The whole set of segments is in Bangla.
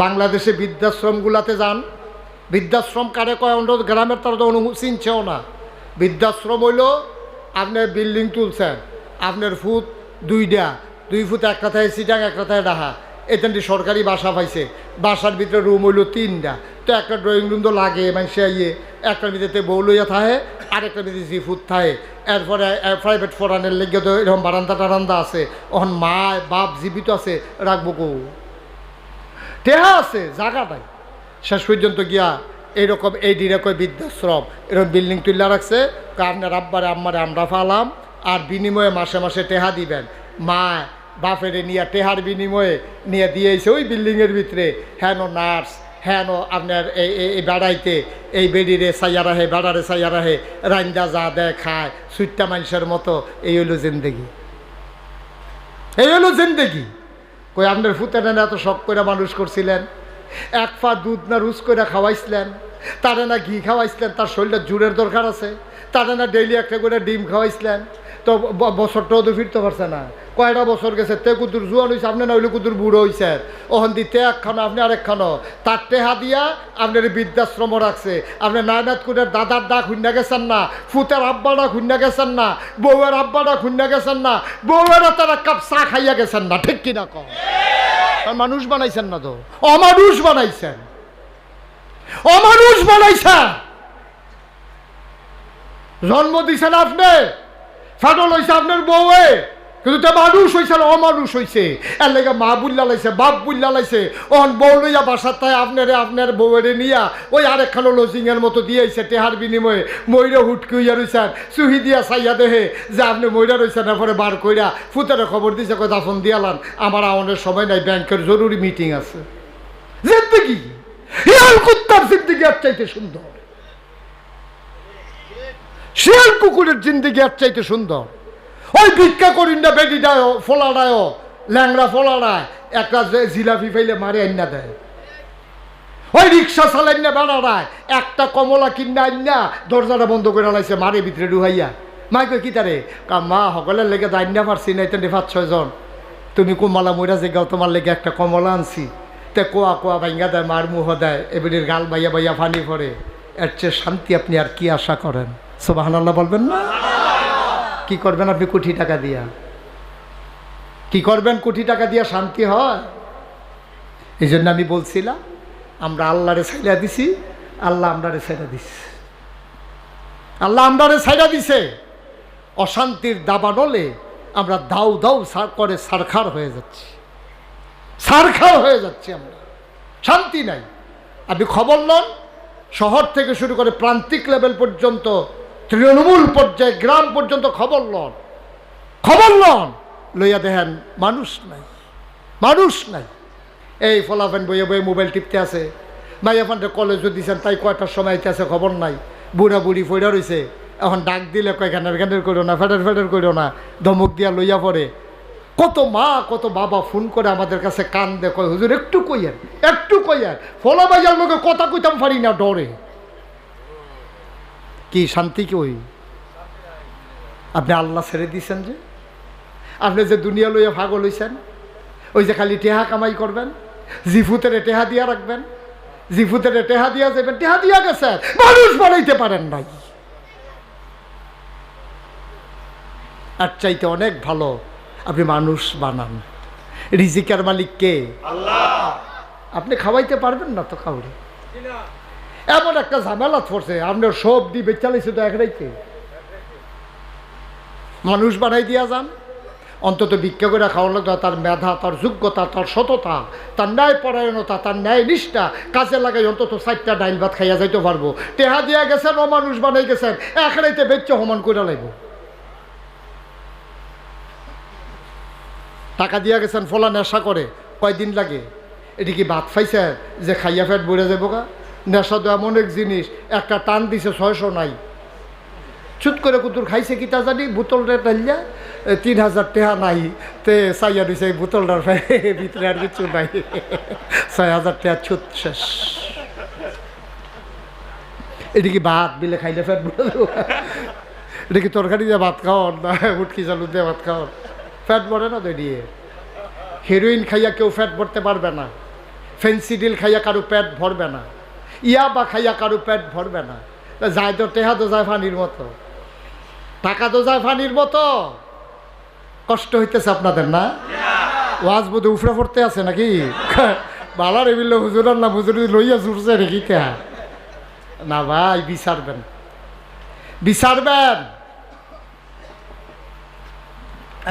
বাংলাদেশে বৃদ্ধাশ্রমগুলাতে যান। বৃদ্ধাশ্রম কারে কয়? অন্য গ্রামের তারা তো অনু চিনছেও না। বৃদ্ধাশ্রম হইল আপনার বিল্ডিং তুলছেন, আপনার ফুট দুইটা দুই ফুট একটা থাকে সিটাং, এক কথায় ডাহা। এখানটি সরকারি বাসা পাইছে। বাসার ভিতরে রুম হইল তিনটা তো একটা ড্রয়িং রুম তো লাগে মানে সে ইয়ে। একটার ভিতরে বউ লইয়া থাকে আরেকটার ভিতরে জি ফুট থাকে এরপরে প্রাইভেট ফরানের লেগে তো এরকম বারান্দা টারান্দা আছে। ওখান মা, বাপ জীবিত আছে, রাখব কৌ টেহা আছে জায়গা নাই। শেষ পর্যন্ত গিয়া এইরকম এই কয় বৃদ্ধাশ্রম এরকম বিল্ডিং তুল্লা রাখছে আপনার আব্বারে, আম্মারে আমরা ফালাম, আর বিনিময়ে মাসে মাসে টেহা দিবেন। মা বাপেরে নিয়ে টেহার বিনিময়ে নিয়ে দিয়েছে ওই বিল্ডিংয়ের ভিতরে, হেন নার্স, হেন আপনার এই, এই- বেড়াইতে, এই বেডিরে সাইয়া রাহে বেড়ারে সাইয়া রাহে রান্দা যা দেয় খায়, সুইট্টা মানুষের মতো, এই হইল জিন্দেগি। এই হলো জিন্দেগি। কই আপনার ফুতেন এত শখ করে মানুষ করছিলেন? এক পা দুধ না, রুজ করে খাওয়াইছিলেন? তারা না ঘি খাওয়াইছিলেন, তার শরীরটা জুড়ের দরকার আছে? তারা না ডেইলি একটা করে ডিম খাওয়াইছিলেন? তো বছরটাও তো ফিরতে পারছে না। কয়টা বছর গেছে? তে কুতুর জুয়ান হয়েছে আপনি না হইলে কুতুর বুড়ো হয়েছে ওখান দিতে একখানো, আপনি আরেকখানো তার টেহা দিয়া আপনার বৃদ্ধাশ্রম রাখছে। আপনি নায়নাথ কুটের দাদার ডাক হুন্না গেছেন না? ফুতের আব্বাটা খুন্না গেছেন না? বউয়ের আব্বাটা খুন্না গেছেন না? বউয়েরা তারা কাপ চা খাইয়া গেছেন না, ঠিক কিনা কম মানুষ বানাইছেন না তো? অমানুষ বানাইছেন। অমানুষ বানাইছেন। জন্ম দিছেন আপনি? ফাটল হয়েছে আপনার বউয়ে। কিন্তু তে মানুষ হয়েছে না অমানুষ হয়েছে এর লেগে মা বুল্লা লাইছে, বাপ বুল্লা লাইছে। অন বউ লইয়া বাসার তাই আপনারে, আপনার বউয়েরে নিয়া ওই আরেকখানো লজিংয়ের মতো দিয়েছে টেহার বিনিময়ে। ময়ূরে হুটকি হইয়া রইছেন চুহি দিয়া চাইয়া দেহে যে আপনি ময়ূরা রইছেন, এরপরে বার কইরা ফুতারে খবর দিছে, কয় দাফন দিয়ালান আমার আমাদের সময় নাই, ব্যাংকের জরুরি মিটিং আছে। জিন্দগি! হিয়াল কুত্তার জিন্দগি আর চাইতে সুন্দর। শিয়াল কুকুরের জিন্দগি আর চাইতে সুন্দর। ওই ভিক্ষা করিন না বেটি ডায় ফোলা ডায় ল্যাংড়া ফোলা একটা জিলাপি ফাইলে মারে আইনা দেয়। ওই রিক্সা চালাইন না, বেড়া ডায় একটা কমলা কিনা আইনা, দরজাটা বন্ধ করে লাইছে মারে ভিতরে ডুহাইয়া মাই কই কি তারে? মা, সকলের লেগে দাইন পারছি না এটা পাঁচ ছয়জন তুমি কমলা মইরা যে গাও, তোমার লেগে একটা কমলা আনছি। তে কোয়া কোয়া ভাইঙ্গা দেয়, মার মুহ দেয় এবারের গাল বাইয়া বাইয়া ফানি পড়ে। এর চেয়ে শান্তি আপনি আর কি আশা করেন? সোবাহান আল্লাহ বলবেন না? কি করবেন আপনি কোটি টাকা দিয়া? কি করবেন কোটি টাকা দিয়া শান্তি হয়? এই জন্য আমি বলছিলাম, আমরা আল্লাহরে ছাইলা দিছি, আল্লাহ আমরারে ছাইলা দিছি। আল্লাহ আমরারে ছাইলা দিছে। অশান্তির দাবা দাবানলে আমরা দাউ দাউ সার করে সারখার হয়ে যাচ্ছি। সারখার হয়ে যাচ্ছি আমরা। শান্তি নাই। আপনি খবর লন, শহর থেকে শুরু করে প্রান্তিক লেভেল পর্যন্ত তৃণমূল পর্যায়ে গ্রাম পর্যন্ত খবর লন। খবর লন। লইয়া দেখেন, মানুষ নাই। মানুষ নাই। এই ফলাফেন বইয়ে বইয়ে মোবাইল টিপতে আছে। মাইয়া ফান্ডে কলেজও দিছেন, তাই কয়টার সময় আছে খবর নাই। বুড়া বুড়ি ফইরা রইছে। এখন ডাক দিলে কয় ঘ্যানের ঘ্যানের করো না, ফেডার ফেডার করো না। ধমক দিয়া লইয়া পড়ে। কত মা, কত বাবা ফোন করে আমাদের কাছে কান দে কয়, হুজুর, একটু কইয়েন একটু কইয়েন। ফলা বাজার লোকে কথা কইতাম পারি না, ডরে। কি শান্তি কি ওই? আপনি আল্লাহ ছেড়ে দিয়েছেন যে? আপনি যে দুনিয়া লইয়া ভাগল হইছেন ওই যে খালি টেহা কামাই করবেন জিফুতের টেহা দিয়া রাখবেন জিফুতের টেহা দিয়া যাবেন টেহা দিয়া গেছে মানুষ বানাইতে পারেন নাই। আর চাইতে অনেক ভালো আপনি মানুষ বানান। রিজিকার মালিক কে? আপনি খাওয়াইতে পারবেন না তো কাউরে? এমন একটা ঝামেলা পড়ছে আপনার সব দিবে চালিয়েছে তো এক রাইতে মানুষ বানাই দিয়া যান, অন্তত ভিক্ষা করে খাওয়ার লাগবে তার মেধা, তার যোগ্যতা, তার সততা, তার ন্যায় পরায়ণতা, তার ন্যায় নিষ্ঠা, কাজে লাগাই অন্তত চারটা ডাইল ভাত খাইয়া যাইতে পারব। টেহা দিয়া গেছেন ও মানুষ বানাই গেছেন, এক রাইতে বেচ্চ সমান করে লাগবো টাকা দিয়া গেছেন ফলা নেশা করে, কয়দিন লাগে? এটি কি ভাত খাইছে যে খাইয়া ফেট বইরে যাব গা? নেশা তো এমন এক জিনিস, একটা টান দিছে ছয়শো নাই। চুট করে কুতুর খাইছে কিতা জানি, বোতলটা টাইলিয়া তিন হাজার টেহা নাই। তে চাইয়া দিছে এই বোতলটার ভিতরে আর কিছু নাই। ছয় হাজার টেহা ছুট শেষ। এটি কি ভাত বিলে খাইলে ফেট এটা কি তরকারি দিয়ে ভাত খাওয়ার না উটকি চালু দিয়ে ভাত খাওয়ার ফ্যাট পড়ে না তো দিয়ে। হিরোইন খাইয়া কেউ ফ্যাট ভরতে পারবে না। ফেন্সিডিল খাইয়া কারও পেট ভরবে না। ইয়া বা খাইয়া কারও পেট ভরবে না। যায় তো টেহা তো যায় ফানির মতো। টাকা তো যায় ফানির মতো। কষ্ট হইতেছে আপনাদের না? ওয়াজ বোধ উফরে পড়তে আছে নাকি? বালার এবিল হুজুরার না হুজুর লইয়া জুড়ছে রেখি কে না ভাই, বিচারবেন। বিচারবেন।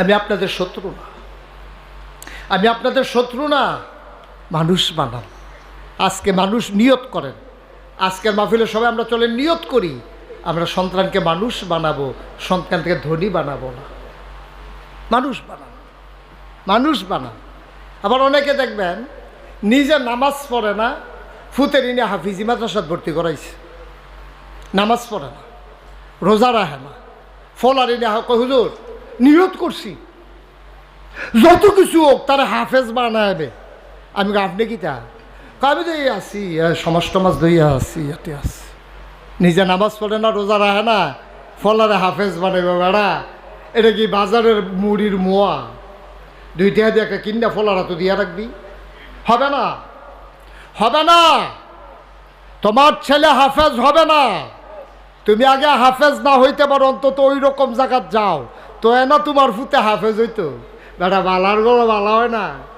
আমি আপনাদের শত্রু না। আমি আপনাদের শত্রু না। মানুষ বানান। আজকে মানুষ নিয়ত করেন। আজকের মাহফিলে সবাই আমরা চলে নিয়ত করি। আমরা সন্তানকে মানুষ বানাবো, সন্তানকে ধনী বানাবো না। মানুষ বানান। মানুষ বানান। আবার অনেকে দেখবেন, নিজে নামাজ পড়ে না ফুতের ইনে হাফিজি মাদ্রাসাত ভর্তি করাইছে। নামাজ পড়ে না, রোজা রাহে না। ফলার ইনে হুজুর, নিয়ত করছি। যত কিছু হোক তারা হাফেজ বানাবে আমি আপনি কি তা? আমি আছি এ, সমাজ টমাজ দইয়া আছি ইয়াতে আছি নিজে নামাজ পড়ে না রোজা রাখে না ফলারে হাফেজ বানাবে বেড়া। এটা কি বাজারের মুড়ির মোয়া? দুইটা দিয়ে একটা কিনা ফলারা তো দিয়া রাখবি। হবে না? হবে না? তোমার ছেলে হাফেজ হবে না? তুমি আগে হাফেজ না হইতে পারো অন্তত ওই রকম জায়গাত যাও। তো এ না তোমার ফুতে হাফেজ হইতো। বেটা বালার গড়ো বালা হয় না।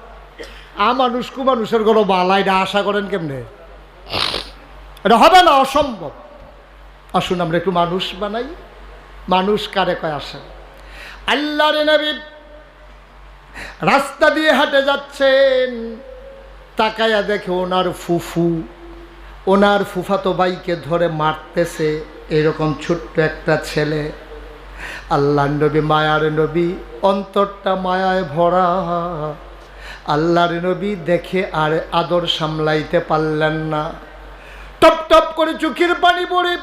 আ মানুষ কু মানুষের গড়ো বালা এটা আশা করেন কেমনে? এটা হবে না, অসম্ভব। আসুন আমরা একটু মানুষ বানাই। মানুষ কারে কয় আসে? আল্লাহ নবী রাস্তা দিয়ে হাঁটে যাচ্ছেন, তাকায়া দেখে ওনার ফুফু, ওনার ফুফাতো বাইকে ধরে মারতেছে, এরকম ছোট্ট একটা ছেলে। আল্লাহ নবী, মায়ার নবী, অন্তরটা মায়ায় ভরা। আল্লাহর নবী দেখে আর আদর সামলাইতে পারলেন না। টপ টপ করে চোখের পানি পড়ে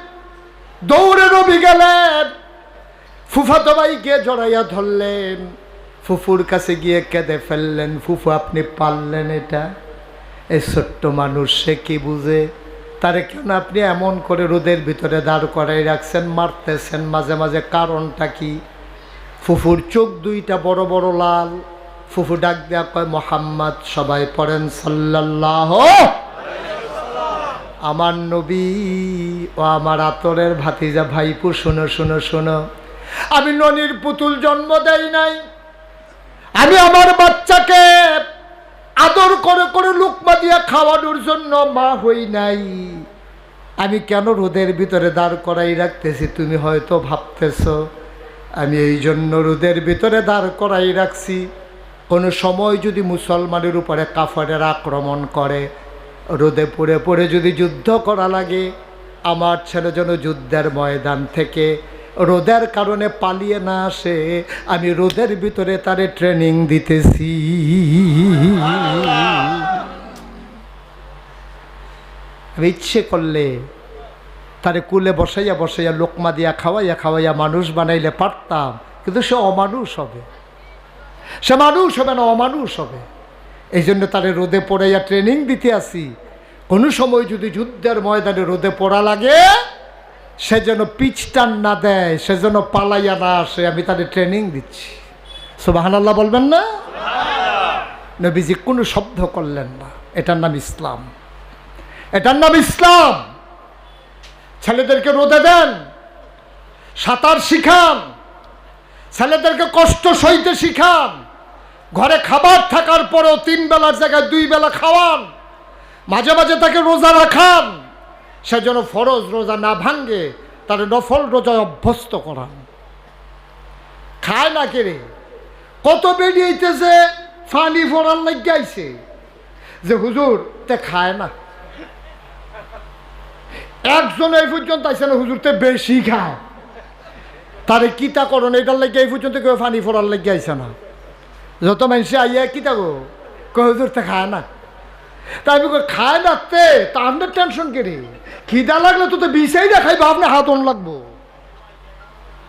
দৌড়ে নবী গেলেন। ফুফাতো ভাইকে জড়াইয়া ধরলেন। ফুফুর কাছে গিয়ে কেঁদে ফেললেন, ফুফু, আপনি পারলেন এটা? এই ছোট্ট মানুষ, সে কি বুঝে? তারে কেন আপনি এমন করে রোদের ভিতরে দাঁড় করাই রাখছেন, মারতেছেন? মাঝে মাঝে কারণটা কি? ফুফুর চোখ দুইটা বড় বড় লাল। ফুফু ডাক দেয়া কয়, মোহাম্মদ, সবাই পড়েন সাল্লাল্লাহ আমার নবী ও আমার আতরের ভাতিজা, ভাইপু, শোনো শোনো শোনো। আমি ননির পুতুল জন্ম দেই নাই। আমি আমার বাচ্চাকে আদর করে করে লুকমা দিয়া খাওয়ানোর জন্য মা হই নাই। আমি কেন রোদের ভিতরে দাঁড় করাই রাখতেছি, তুমি হয়তো ভাবতেছ। আমি এই জন্য রোদের ভিতরে দাঁড় করাই রাখছি। কোনো সময় যদি মুসলমানের উপরে কাফারের আক্রমণ করে, রোদে পড়ে পড়ে যদি যুদ্ধ করা লাগে, আমার ছেলে যেন যুদ্ধের ময়দান থেকে রোদের কারণে পালিয়ে না আসে, আমি রোদের ভিতরে তারে ট্রেনিং দিতেছি। ইচ্ছে করলে তারে কুলে বসাইয়া বসাইয়া লোকমা দিয়া খাওয়াইয়া খাওয়াইয়া মানুষ বানাইলে পারতাম, কিন্তু সে অমানুষ হবে। সে মানুষ হবে না, অমানুষ হবে। এই জন্য তারে রোদে পড়াইয়া ট্রেনিং দিতে আসি। কোনো সময় যদি যুদ্ধের ময়দানে রোদে পড়া লাগে, সে যেন পিচটান না দেয়, সে যেন পালাইয়া না আসে, আমি তাদের ট্রেনিং দিচ্ছি। সুবাহান আল্লাহ বলবেন না? নবীজি কোনো শব্দ করলেন না। এটার নাম ইসলাম। এটার নাম ইসলাম। ছেলেদেরকে রোদে দেন, সাঁতার শিখান। ছেলেদেরকে কষ্ট সইতে শিখান। ঘরে খাবার থাকার পরেও তিন বেলার জায়গায় দুই বেলা খাওয়ান। মাঝে মাঝে তাকে রোজা রাখান। সে যেন ফরজ রোজা না ভাঙ্গে তার নফল রোজা অভ্যস্ত করান। খায় না কেড়ে কত বেরিয়েছে ফানি ফোড়ার লাগাইছে যে হুজুর, তে খায় না। একজন এই পর্যন্ত আইসে না, হুজুর তে বেশি খায়। তারে কিতা করণ এটার লাগে এই পর্যন্ত কেউ পানি ফোড়ার লাগে আইসে না। যত মানুষে আইয়া কিতা গো কই হুজুর তে খায় না। তাই আমি খায় না তে, তা আপনার টেনশন কেড়ে খিদা লাগলে তো তো বিষাই দেখাইবো আপনার হাত অন লাগবো?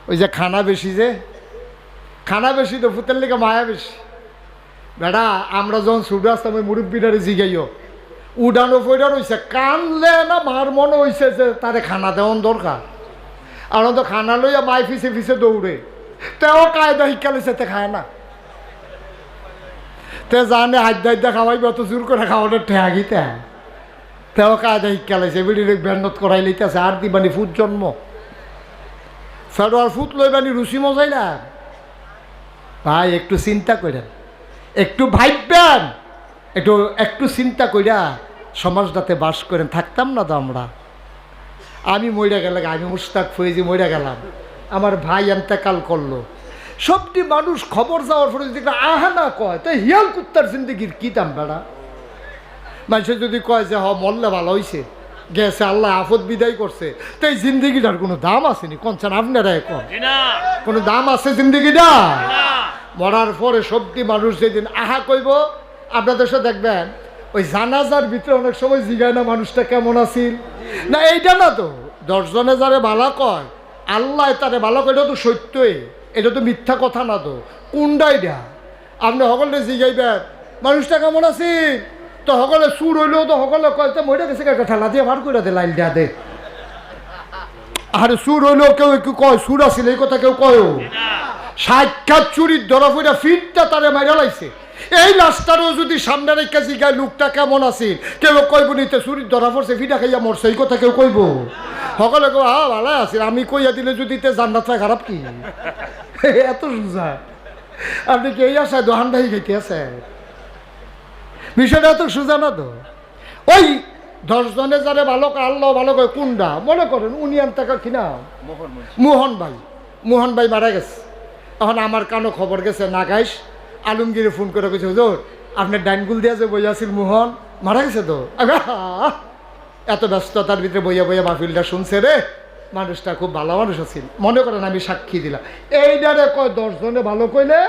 ওই যে খানা বেশি যে, খানা বেশি তো ফুতের লেগে মায়া বেশি বেড়া, আমরা যখন ছুটে আসতাম, ওই মুরব্বীটারে জিগাইও উডানো ফইডা রইছে কানলে না মার মনে হইছে যে তারে খানা দেওয়ান দরকার আর তো খানা লইয়া মাই ফিসে ফিসে দৌড়ে। তেও কায়দা শিক্ষা লইছে, তে খায় না। তে জানে হাদ্দা হাদ্দা খাওয়াইবে, অত জোর করে খাওয়ানোর ঠেয়াগিতে তেও কায়দা শিক্ষা শিক্ষালাইছে বিড়ি বেন্নত করাই লইতেছে, আর দিবানি ফুট জন্ম। ফেডার ফুট লইবানি রুচি মজাইলা ভাই, একটু চিন্তা করেন একটু ভাববেন একটু একটু চিন্তা কইরা সমাজটাতে বাস করেন, থাকতাম না তো আমরা। আমি মইরা গেলাম আমি মুস্তাক ফয়েজি মইরা গেলাম। আমার ভাই এন্তেকাল করল। সবটি মানুষ খবর যাওয়ার পরে যদি আহা না কয় তাই হিয়াল কুত্তার জিন্দগির কি দাম বেড়া? মানুষের যদি কয় যে হ মরলে ভালো হইছে গেছে আল্লাহ আফত বিদায় করছে। তো এই জিন্দগিটার কোনো দাম আসেনি। কনছেন আপনারা কন। কোনো দাম আছে জিন্দগিটা? মরার পরে সবটি মানুষ যেদিন আহা কইব আপনাদের সাথে দেখবেন ওই জানাজার ভিতরে অনেক সময় জিগায় না মানুষটা কেমন আছিল? না, এইটা না তো। দশজনে যারে ভালো কয়, আল্লাহ তারে ভালো কয়, এটা তো সত্যই। এটা তো মিথ্যা কথা না তো। কোনটাই দেয়া আপনি সকলে জিগাইবেন, মানুষটা কেমন আছিল? তো সকলে সুর হইলেও তো সকলে কয়, তো মরে গেছে একটা ঠেলা দিয়ে ভার করে দে, লাইল দেয়া দে। আরে সুর হইলেও কেউ কেউ কয়, সুর আছিল, এই কথা কেউ কয়ও? সাক্ষাৎ চুরির ধরা ফিরা ফিরটা তারে মাইরা লাইছে। এই লাশটারও যদি সামনে রেখে জিগায় লোকটা কেমন আছিল? কেউ কইব নিতে চুরির ধরা পড়ছে ফিটা খাইয়া মরছে এই কথা কেউ কইব? সকলে কেউ হা ভালো আছিল আমি কইয়া দিলে যদি তে জান্নাত খারাপ কি? এত সোজা। আপনি কি এই আশায় দোহান ভাই খাইতে আছে বিষয়টা এত সোজা না তো? ওই দশজনে যারা ভালো আল্লাহ ভালো কয় কুন্ডা? মনে করেন উনিয়ান টাকা কিনা মোহন ভাই। মোহন ভাই মারা গেছে। এখন আমার কানো খবর গেছে নাগাইশ। আলমগিরে ফোন করে কইছে, হুজুর, আপনার ডাইনগুল দিয়া যে বই আছিল মোহন, মারা গেছে তো! এত ব্যস্ততার ভিতরে বইয়া বইয়া মাহফিলটা শুনছে রে। মানুষটা খুব ভালো মানুষ আছিল। মনে করেন আমি সাক্ষী দিলাম। এইটারে কয়, দশজনে ভালো কইলে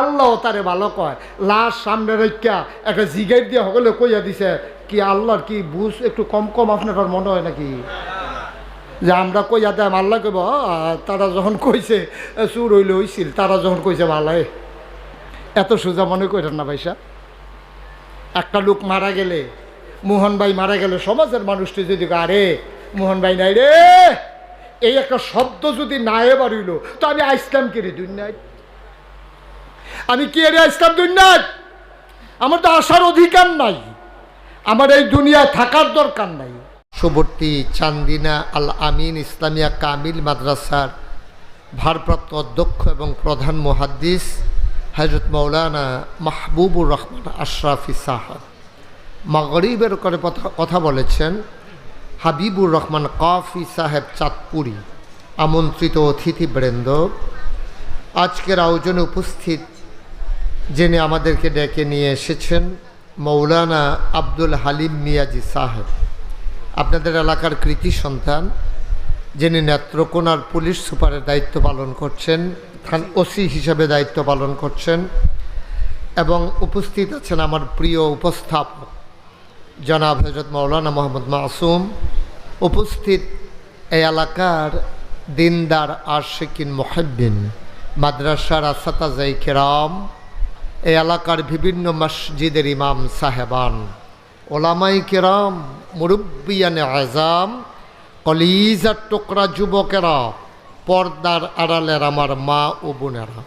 আল্লাহ তারে ভালো কয়। লাশ সামনে রেখা একটা জিগাইট দিয়ে সকলে কইয়া দিছে, কি আল্লাহর কি বুঝ একটু কম কম আপনার মনে হয় নাকি? যে আমরা কইয়া দেয় আল্লাহ কইব তারা যখন কইছে, চুর হইলে হইছিল, তারা যখন কইছে ভালাই এত সোজা মনে করেন না ভাইসা। একটা লোক মারা গেলে, মোহন ভাই মারা গেলে সমাজের মানুষটি যদি আরে, মোহন ভাই নাই রে। এই একটা শব্দ যদি না এবার হইল, তো আমি আইসলাম রে দুনিয়ায়? আমি কি রে আইসলাম দুনিয়ায়? আমার তো আসার অধিকার নাই। আমার এই দুনিয়ায় থাকার দরকার নাই। সুবর্তী চান্দিনা আল আমিন ইসলামিয়া কামিল মাদ্রাসার ভারপ্রাপ্ত অধ্যক্ষ এবং প্রধান মুহাদ্দিস হজরত মৌলানা মাহবুবুর রহমান আশরাফি সাহাব মাগরিবের করে কথা- কথা বলেছেন হাবিবুর রহমান কাফি সাহেব চাঁদপুরি, আমন্ত্রিত অতিথিবৃন্দ। আজকের আয়োজনে উপস্থিত যিনি আমাদেরকে ডেকে নিয়ে এসেছেন মৌলানা আব্দুল হালিম মিয়াজি সাহেব। আপনাদের এলাকার কৃতি সন্তান যিনি নেত্রকোনার পুলিশ সুপারের দায়িত্ব পালন করছেন থান ওসি হিসাবে দায়িত্ব পালন করছেন এবং উপস্থিত আছেন আমার প্রিয় উপস্থাপক, জনাব হজরত মৌলানা মোহাম্মদ মাসুম। উপস্থিত এই এলাকার দিনদার আশিকিন মোহাব্বিন মাদ্রাসার আসাতাজাই কেরাম, এই এলাকার বিভিন্ন মসজিদের ইমাম সাহেবান, ওলামাই কেরাম, মুরব্বিয়ানে আজাম কলিজার টোকরা যুবকেরা পর্দার আড়ালের আমার মা ও বোনেরা,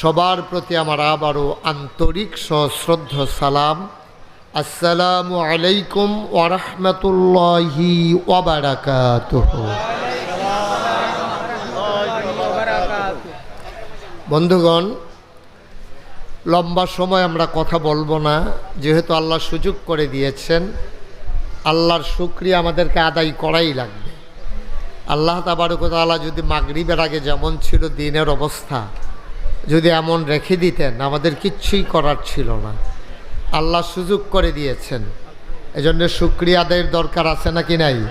সবার প্রতি আমার আবারও আন্তরিক সশ্রদ্ধ সালাম। আসসালামু আলাইকুম ওরহমতুল্লাহি বন্ধুগণ, লম্বা সময় আমরা কথা বলব না, যেহেতু আল্লাহ সুযোগ করে দিয়েছেন। আল্লাহর শুক্রিয়া আমাদেরকে আদায় করাই লাগবে। আল্লাহ তাবারকতালা যদি মাগরিবের আগে যেমন ছিল দিনের অবস্থা, যদি এমন রেখে দিতেন, আমাদের কিচ্ছুই করার ছিল না। আল্লাহ সুযোগ করে দিয়েছেন। এজন্য আদায়ের দরকার আছে নাকি নাই?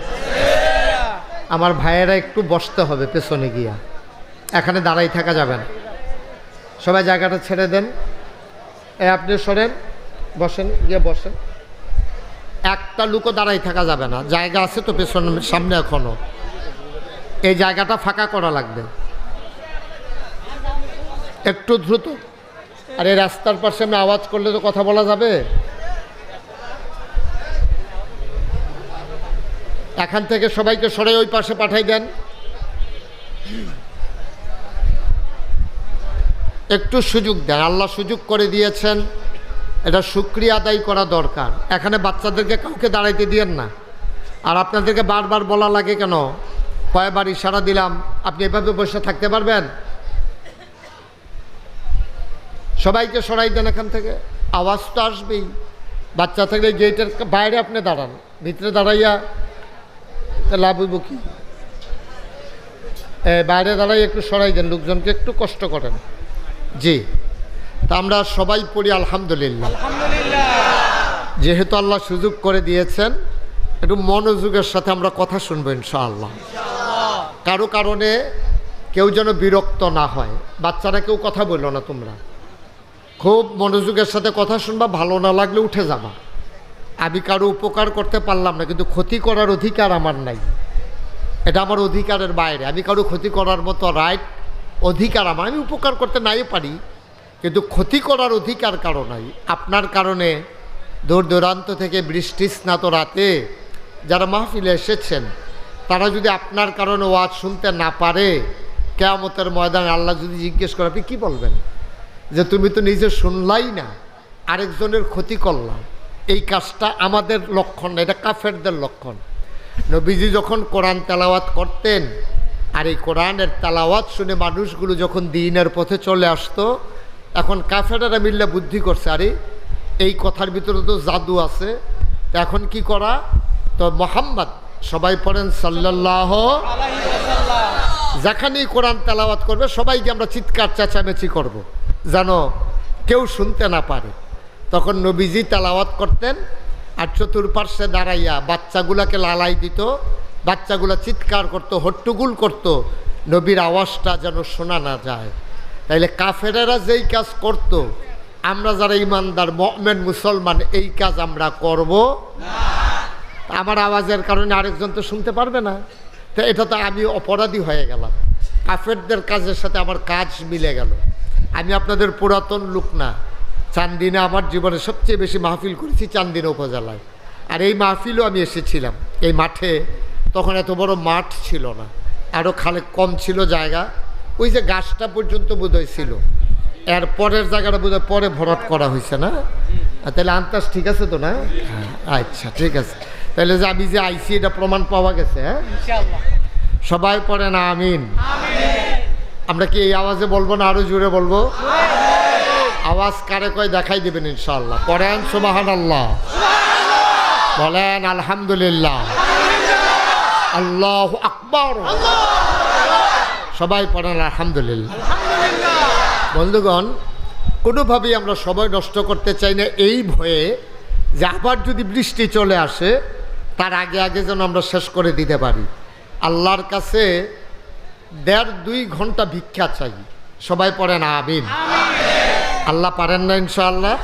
আমার ভাইয়েরা একটু বসতে হবে পেছনে গিয়া। এখানে দাঁড়াই থাকা যাবে না। সবাই জায়গাটা ছেড়ে দেন। এ, আপনি সরেন, বসেন, গিয়ে বসেন। একটা লুকও দাঁড়াই থাকা যাবে না। জায়গা আছে তো পেছনে সামনে এখনও। এই জায়গাটা ফাঁকা করা লাগবে। একটু দ্রুত। আর এই রাস্তার পাশে আমি আওয়াজ করলে তো কথা বলা যাবে। এখান থেকে সবাইকে সরে ওই পাশে পাঠাই দেন। একটু সুযোগ দেন। আল্লাহ সুযোগ করে দিয়েছেন। এটা সুক্রিয়া আদায় করা দরকার। এখানে বাচ্চাদেরকে কাউকে দাঁড়াইতে দিয়েন না। আর আপনাদেরকে বারবার বলা লাগে কেন? কয়বার ইশারা দিলাম আপনি এভাবে বসে থাকতে পারবেন? সবাইকে সরাই দেন এখান থেকে। আওয়াজ তো আসবেই। বাচ্চা থাকলে গেটের বাইরে আপনি দাঁড়ান ভিতরে দাঁড়াইয়া লাভ হইব কি? বাইরে দাঁড়াই একটু সরাই দেন লোকজনকে একটু কষ্ট করেন। জি। তা আমরা সবাই পড়ি আলহামদুলিল্লাহ। যেহেতু আল্লাহ সুযোগ করে দিয়েছেন একটু মনোযোগের সাথে আমরা কথা শুনব ইনশাআল্লাহ। কারও কারণে কেউ যেন বিরক্ত না হয়। বাচ্চারা কেউ কথা বলল না তোমরা। খুব মনোযোগের সাথে কথা শুনবা, ভালো না লাগলে উঠে যাবা। আমি কারও উপকার করতে পারলাম না, কিন্তু ক্ষতি করার অধিকার আমার নাই। এটা আমার অধিকারের বাইরে। আমি কারও ক্ষতি করার মতো রাইট অধিকার আমার। আমি উপকার করতে নাই পারি, কিন্তু ক্ষতি করার অধিকার কারও নাই। আপনার কারণে দূর দূরান্ত থেকে বৃষ্টি স্নাত রাতে যারা মাহফিলে এসেছেন তারা যদি আপনার কারণে ওয়াজ শুনতে না পারে, কেয়ামতের ময়দানে আল্লাহ যদি জিজ্ঞেস করে, আপনি কী বলবেন? যে তুমি তো নিজে শুনলাই না, আরেকজনের ক্ষতি করলাম এই কাজটা আমাদের লক্ষণ না, এটা কাফেরদের লক্ষণ। নবীজি যখন কোরআন তেলাওয়াত করতেন, আর এই কোরআনের তেলাওয়াত শুনে মানুষগুলো যখন দিনের পথে চলে আসতো, এখন কাফেরেরা মিললে বুদ্ধি করছে, আরে, এই কথার ভিতরে তো জাদু আছে এখন কি করা? তো মোহাম্মদ সবাই পড়েন সাল্লাহ যেখানেই কোরআন তেলাওয়াত করবে, সবাইকে আমরা চিৎকার চেঁচামেচি করব। যেন কেউ শুনতে না পারে। তখন নবীজি তেলাওয়াত করতেন আর চতুর্পার্শ্বে দাঁড়াইয়া বাচ্চাগুলাকে লালাই দিত, বাচ্চাগুলা চিৎকার করতো, হট্টুগুল করত, নবীর আওয়াজটা যেন শোনা না যায়। তাইলে কাফেরেরা যেই কাজ করত, আমরা যারা ইমানদার, মমেন, মুসলমান, এই কাজ আমরা করব আমার আওয়াজের কারণে আরেকজন তো শুনতে পারবে না। তো এটা তো আমি অপরাধী হয়ে গেলাম। কাফেরদের কাজের সাথে আমার কাজ মিলে গেল। আমি আপনাদের পুরাতন লোক না। চান্দিনে আমার জীবনে সবচেয়ে বেশি মাহফিল করেছি চান্দিনা উপজেলায়। আর এই মাহফিলও আমি এসেছিলাম। এই মাঠে তখন এত বড় মাঠ ছিল না। আরও খালে কম ছিল জায়গা। ওই যে গাছটা পর্যন্ত বোধহয় ছিল। এর পরের জায়গাটা বোধহয় পরে ভরাট করা হয়েছে না? তাহলে আন্তাজ ঠিক আছে তো না? আচ্ছা ঠিক আছে। তাহলে যে আমি যে আইসি এটা প্রমাণ পাওয়া গেছে হ্যাঁ? সবাই পড়ে না আমিন। আমরা কি এই আওয়াজে বলব না আরও জোরে বলব? আওয়াজ কারে কয় দেখাই দেবেন ইনশাল্লাহ পড়েন সুবাহান আল্লাহ বলেন আলহামদুলিল্লাহ। আল্লাহ আকবর। সবাই পড়েন আলহামদুলিল্লাহ। বন্ধুগণ কোনোভাবেই আমরা সময় নষ্ট করতে চাই না এই ভয়ে যে আবার যদি বৃষ্টি চলে আসে তার আগে আগে যেন আমরা শেষ করে দিতে পারি। আল্লাহর কাছে দেড় দুই ঘণ্টা ভিক্ষা চাই। সবাই পড়েন আবিন আল্লাহ পারেন না, ইনশাআল্লাহ?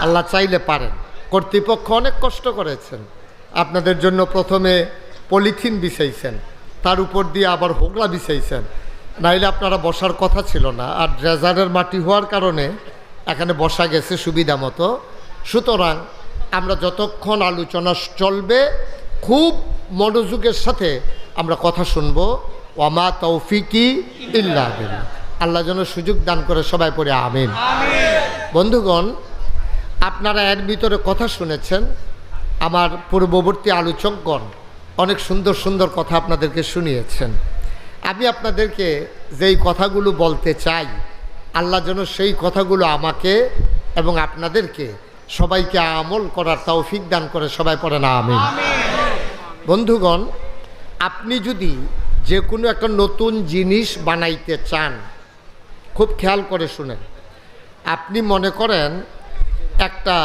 আল্লাহ চাইলে পারেন। কর্তৃপক্ষ অনেক কষ্ট করেছেন। আপনাদের জন্য প্রথমে পলিথিন বিছাইছেন। তার উপর দিয়ে আবার হোগলা বিছাইছেন। নাইলে আপনারা বসার কথা ছিল না। আর ড্রেজারের মাটি হওয়ার কারণে এখানে বসা গেছে সুবিধা মতো। সুতরাং আমরা যতক্ষণ আলোচনা চলবে, খুব মনোযোগের সাথে আমরা কথা শুনব। ওয়ামা তৌফিকি ইল্লা আল্লাহ যেন সুযোগ দান করে সবাই পড়ে আমিন। বন্ধুগণ, আপনারা এর ভিতরে কথা শুনেছেন, আমার পূর্ববর্তী আলোচকগণ অনেক সুন্দর সুন্দর কথা আপনাদেরকে শুনিয়েছেন। আমি আপনাদেরকে যেই কথাগুলো বলতে চাই, আল্লাহ যেন সেই কথাগুলো আমাকে এবং আপনাদেরকে সবাইকে আমল করার তৌফিক দান করে সবাই পড়ে না, আমিন। বন্ধুগণ, আপনি যদি যে কোনো একটা নতুন জিনিস বানাইতে চান, খুব খেয়াল করে শুনেন। আপনি মনে করেন একটা,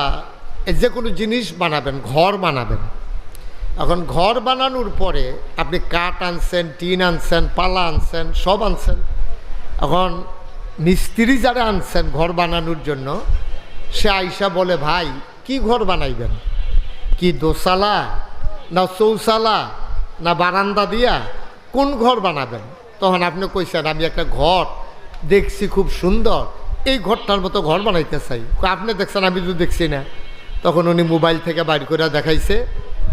যে কোনো জিনিস বানাবেন, ঘর বানাবেন। এখন ঘর বানানোর পরে আপনি কাঠ আনছেন, টিন আনছেন, পালা আনছেন, সব আনছেন। এখন মিস্ত্রি যারা আনছেন ঘর বানানোর জন্য সে আইসা বলে, ভাই, কি ঘর বানাইবেন? কি দোসালা না চৌসালা না বারান্দা দিয়া কোন ঘর বানাবেন? তখন আপনি কইছেন, আমি একটা ঘর দেখছি খুব সুন্দর, এই ঘরটার মতো ঘর বানাইতে চাই। আপনি দেখছেন, আমি তো দেখছি না। তখন উনি মোবাইল থেকে বাইর করে দেখাইছে,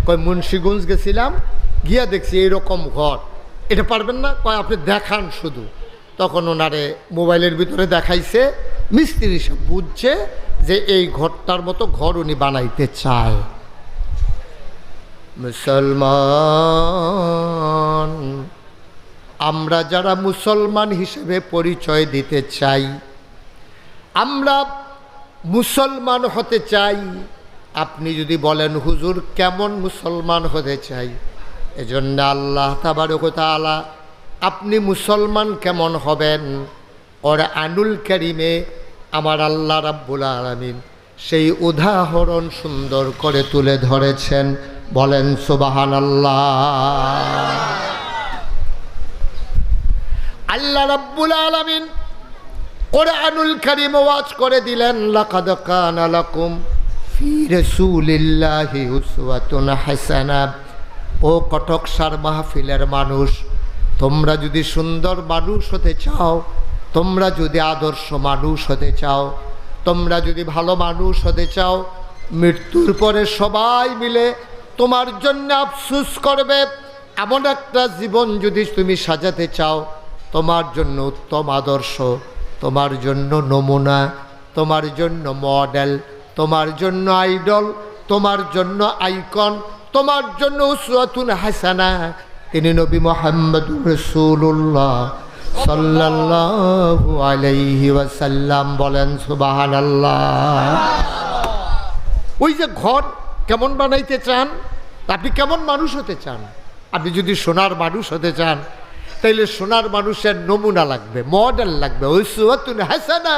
কয়, মুন্সিগঞ্জ গেছিলাম, গিয়া দেখছি এইরকম ঘর। এটা পারবেন না? কয়, আপনি দেখান শুধু। তখন ওনারে মোবাইলের ভিতরে দেখাইছে, মিস্ত্রি সব বুঝছে যে এই ঘরটার মতো ঘর উনি বানাইতে চায়। মুসলমান, আমরা যারা মুসলমান হিসেবে পরিচয় দিতে চাই, আমরা মুসলমান হতে চাই। আপনি যদি বলেন, হুজুর, কেমন মুসলমান হতে চাই? এজন্য আল্লাহ তাবারকতালা আপনি মুসলমান কেমন হবেন? ওর আনুল কারিমে আমার আল্লাহ রাব্বুল আলমিন সেই উদাহরণ সুন্দর করে তুলে ধরেছেন। বলেন সুবাহান আল্লাহ আল্লাহ রাব্বুল আলমিন কোরআনুল কারিম ওয়াজ করে দিলেন, লাকাদ কানা লাকুম ফি রাসূলিল্লাহি উসওয়াতুন হাসানা। ও কটকসার মাহফিলের মানুষ, তোমরা যদি সুন্দর মানুষ হতে চাও তোমরা যদি আদর্শ মানুষ হতে চাও, তোমরা যদি ভালো মানুষ হতে চাও, মৃত্যুর পরে সবাই মিলে তোমার জন্য আফসুস করবে। এমন একটা জীবন যদি তুমি সাজাতে চাও, তোমার জন্য উত্তম আদর্শ, তোমার জন্য নমুনা, তোমার জন্য মডেল, তোমার জন্য আইডল, তোমার জন্য আইকন, তোমার জন্য উসওয়াতুন হাসানা। তিনি নবী মোহাম্মদ রসুল্লাহ সাল্লাল্লাহু আলাইহি ওয়াসাল্লাম বলেন, সুবহানাল্লাহ। ওই যে ঘর কেমন বানাইতে চান, আপনি কেমন মানুষ হতে চান? আপনি যদি সোনার মানুষ হতে চান, তাইলে সোনার মানুষের নমুনা লাগবে, মডেল লাগবে। ওই সুয়াতুন হাসানা,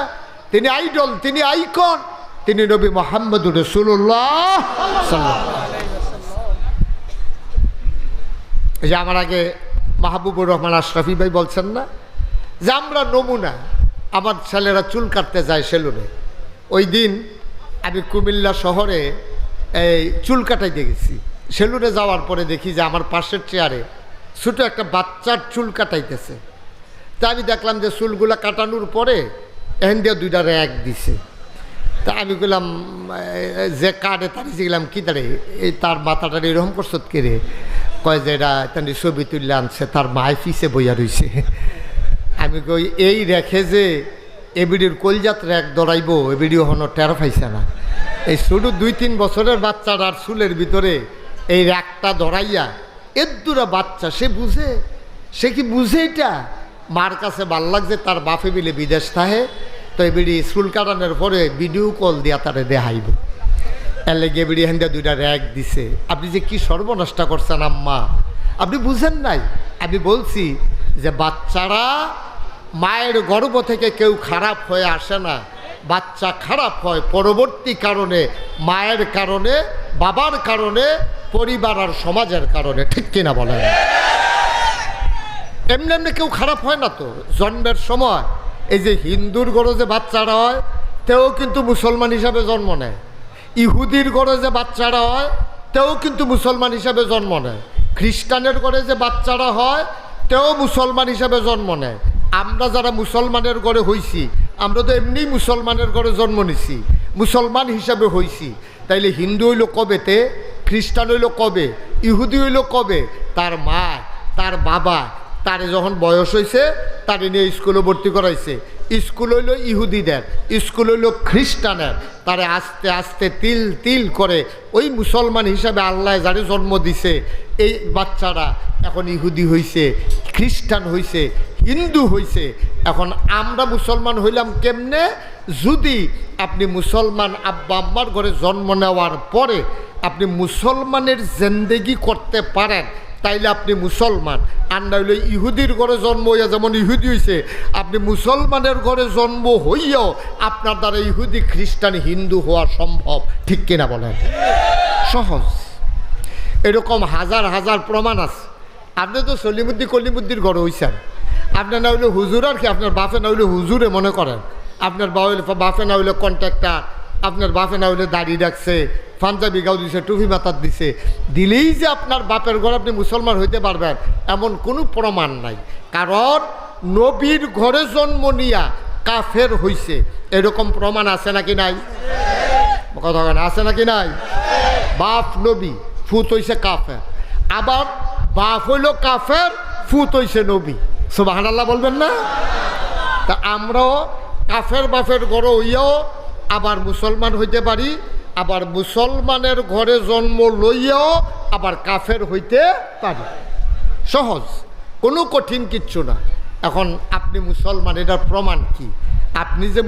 তিনি আইডল, তিনি আইকন, তিনি নবী মোহাম্মদ রসুল্লাহ এই যে আমার আগে মাহবুবুর রহমান আশরাফি ভাই বলছেন না যে আমরা নমুনা, আমার ছেলেরা চুল কাটতে যায় সেলুনে। ওই দিন আমি কুমিল্লা শহরে এই চুল কাটাইতে গেছি। সেলুনে যাওয়ার পরে দেখি যে আমার পাশের চেয়ারে ছোটো একটা বাচ্চার চুল কাটাইতেছে। তা আমি দেখলাম যে চুলগুলা কাটানোর পরে এহেন দিয়ে দুইটা র্যাক দিছে। তা আমি বললাম যে কার্ডে তার গেলাম, কী তারে? এই তার মাথাটা এরকম করছত কে রে কয় যে এটা ছবি তুললে আনছে, তার মায় ফিসে বইয়া রইছে। আমি কই, এই রেখে যে এবিডির কলজাত র্যাক দৌড়াইব এবিডি হনো টের পাইছে না। এই শুধু দুই তিন বছরের বাচ্চার আর চুলের ভিতরে এই র্যাকটা ধরাইয়া এদ্দুরা বাচ্চা, সে বুঝে? সে কি বুঝে এটা? মার কাছে ভালো লাগছে তার বাফে মিলে বিদেশ থাহে তো এবিডি চুল কাটানোর পরে ভিডিও কল দিয়া তারে দেখাইব। এলে গিয়ে বিড়ি হেন্দা দুইটা র্যাক দিছে। আপনি যে কি সর্বনষ্ট করছেন আম্মা? আপনি বুঝেন নাই? আমি বলছি যে বাচ্চারা মায়ের গর্ভ থেকে কেউ খারাপ হয়ে আসে না, বাচ্চা খারাপ হয়। পরবর্তী কারণে, মায়ের কারণে, বাবার কারণে, পরিবার আর সমাজের কারণে। ঠিক কিনা বলেন? এমনি এমনি কেউ খারাপ হয় না তো? জন্মের সময়, এই যে হিন্দুর গড়ে যে বাচ্চারা হয়, তেও কিন্তু মুসলমান হিসাবে জন্ম নেয়। ইহুদির গড়ে যে বাচ্চারা হয়, তেও কিন্তু মুসলমান হিসাবে জন্ম নেয়। খ্রিস্টানের গড়ে যে বাচ্চারা হয়, তেও মুসলমান হিসাবে জন্ম নেয়। আমরা যারা মুসলমানের গড়ে হইছি, আমরা তো এমনি মুসলমানের ঘরে জন্ম নিছি। মুসলমান হিসাবে হইছি। তাইলে হিন্দু হইল কবেতে, খ্রিস্টান হইল কবে, ইহুদি হইল কবে? তার মা, তার বাবা, তার যখন বয়স হয়েছে তারে নিয়ে স্কুলে ভর্তি করাইছে। স্কুল হইল ইহুদিদের, স্কুল হইল খ্রিস্টানের। তারে আস্তে আস্তে তিল তিল করে ওই মুসলমান হিসাবে আল্লাহ যারে জন্ম দিছে এই বাচ্চারা এখন ইহুদি হইছে, খ্রিস্টান হইছে, হিন্দু হইছে, এখন আমরা মুসলমান হইলাম কেমনে? যদি আপনি মুসলমান আব্বা আব্বার ঘরে জন্ম নেওয়ার পরে আপনি মুসলমানের জেন্দেগি করতে পারেন, তাইলে আপনি মুসলমান। আর হইলে ইহুদির ঘরে জন্ম হইয়া যেমন ইহুদি হইছে, আপনি মুসলমানের ঘরে জন্ম হইয়াও আপনার দ্বারা ইহুদি, খ্রিস্টান, হিন্দু হওয়া সম্ভব, ঠিক কিনা বলেন? সহজ। এরকম হাজার হাজার প্রমাণ আছে। আপনি তো সলিমুদ্দি কলিমুদ্দির ঘরে হইছেন। আপনার না হইলে হুজুর আর কি, আপনার বাপে না হইলে হুজুরে মনে করেন। আপনার বাপে না হইলে কন্ট্রাক্টার, আপনার বাপে না হইলে দাড়ি রাখছে, পাঞ্জাবি গাও দিছে, টুপি মাথার দিছে। দিলেই যে আপনার বাপের ঘরে আপনি মুসলমান হইতে পারবেন, এমন কোনো প্রমাণ নাই। কারণ নবীর ঘরে জন্ম নিয়া কাফের হইছে। এরকম প্রমাণ আছে নাকি নাই? কথা আছে নাকি নাই? বাপ নবী। ফুত হইছে কাফের। আবার বাপ হইল কাফের, ফুত হইছে নবী। সুবাহান আল্লাহ বলবেন না? তা আমরাও কাফের বাফের গড় হইয়াও আবার মুসলমান হইতে পারি, আবার মুসলমানের ঘরে জন্ম লইয়াও আবার কাফের হইতে পারি। সহজ, কোনো কঠিন কিচ্ছু না। এখন আপনি মুসলমান, এটার প্রমাণ কি? আপনি যে